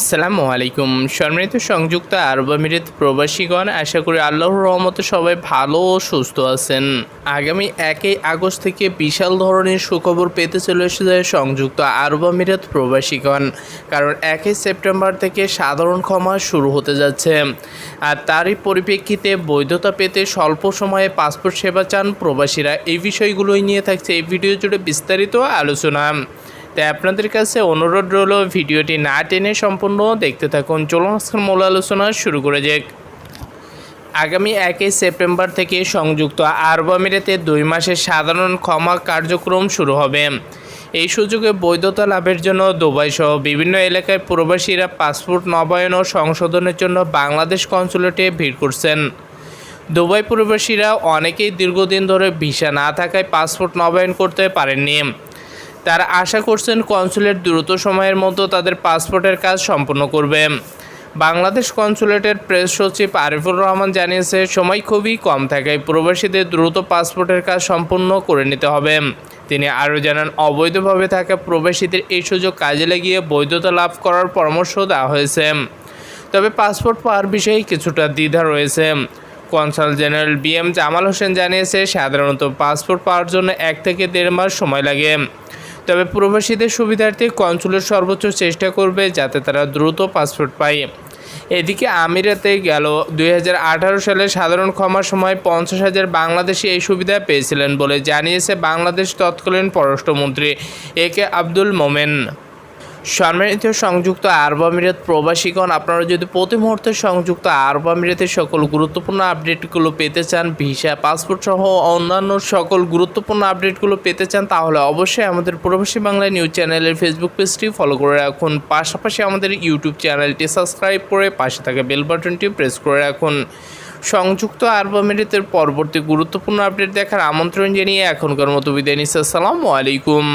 আসসালামু আলাইকুম। সম্মানিত সংযুক্ত আরব আমিরাত প্রবাসীগণ, আশা করি আল্লাহর রহমতে সবাই ভালো ও সুস্থ আছেন। আগামী একই আগস্ট থেকে বিশাল ধরনের সুখবর পেতে চলেছে সংযুক্ত আরব আমিরাত প্রবাসীগণ, কারণ একই সেপ্টেম্বর থেকে সাধারণ ক্ষমা শুরু হতে যাচ্ছে। আর তারই পরিপ্রেক্ষিতে বৈধতা পেতে স্বল্প সময়ে পাসপোর্ট সেবা চান প্রবাসীরা। এই বিষয়গুলোই নিয়ে থাকছে এই ভিডিও জুড়ে বিস্তারিত আলোচনা। তাই আপনাদের কাছে অনুরোধ রইল, ভিডিওটি না টেনে সম্পূর্ণ দেখতে থাকুন। চলুন আজকের মূল আলোচনা শুরু করে যাক। আগামী একই সেপ্টেম্বর থেকে সংযুক্ত আরব আমিরাতে দুই মাসের সাধারণ ক্ষমা কার্যক্রম শুরু হবে। এই সুযোগে বৈধতা লাভের জন্য দুবাই সহ বিভিন্ন এলাকায় প্রবাসীরা পাসপোর্ট নবায়ন ও সংশোধনের জন্য বাংলাদেশ কনসুলেটে ভিড় করছেন। দুবাই প্রবাসীরা অনেকেই দীর্ঘদিন ধরে ভিসা না থাকায় পাসপোর্ট নবায়ন করতে পারেননি। তারা আশা করছেন কনসুলেট দ্রুত সময়ের মধ্যে তাদের পাসপোর্টের কাজ সম্পন্ন করবে। বাংলাদেশ কনসুলেটের প্রেস সচিব আরিফুর রহমান জানিয়েছে, সময় খুবই কম থাকায় প্রবাসীদের দ্রুত পাসপোর্টের কাজ সম্পূর্ণ করে নিতে হবে। তিনি আরও জানান, অবৈধভাবে থাকা প্রবাসীদের এই সুযোগ কাজে লাগিয়ে বৈধতা লাভ করার পরামর্শ দেওয়া হয়েছে। তবে পাসপোর্ট পাওয়ার বিষয়ে কিছুটা দ্বিধা রয়েছে। Consul general B M Jamal Hossain জানিয়েছে, সাধারণত পাসপোর্ট পাওয়ার জন্য এক থেকে দেড় মাস সময় লাগে। তবে প্রবাসীদের সুবিধার্থে কনসুলেট সর্বোচ্চ চেষ্টা করবে যাতে তারা দ্রুত পাসপোর্ট পায়। এদিকে আমিরাতে গেল দুই হাজার আঠারো সালে সাধারণ ক্ষমার সময় পঞ্চাশ হাজার বাংলাদেশি এই সুবিধা পেয়েছিলেন বলে জানিয়েছে বাংলাদেশ তৎকালীন পররাষ্ট্রমন্ত্রী এ কে আব্দুল মোমেন। সম্মানিত সংযুক্ত আরব আমিরাত প্রবাসীগণ, আপনারা যদি প্রতি মুহূর্তে সংযুক্ত আরব আমিরাতের সকল গুরুত্বপূর্ণ আপডেটগুলো পেতে চান, ভিসা, পাসপোর্ট সহ অন্যান্য সকল গুরুত্বপূর্ণ আপডেটগুলো পেতে চান, তাহলে অবশ্যই আমাদের প্রবাসী বাংলা নিউজ চ্যানেলের ফেসবুক পেজটি ফলো করে রাখুন। পাশাপাশি আমাদের ইউটিউব চ্যানেলটি সাবস্ক্রাইব করে পাশে থাকা বেল বাটনটি প্রেস করে রাখুন। সংযুক্ত আরব আমিরাতের পরবর্তী গুরুত্বপূর্ণ আপডেট দেখার আমন্ত্রণ জানিয়ে এখনকার মতো বিদায় নিচ্ছে। আসসালামু আলাইকুম।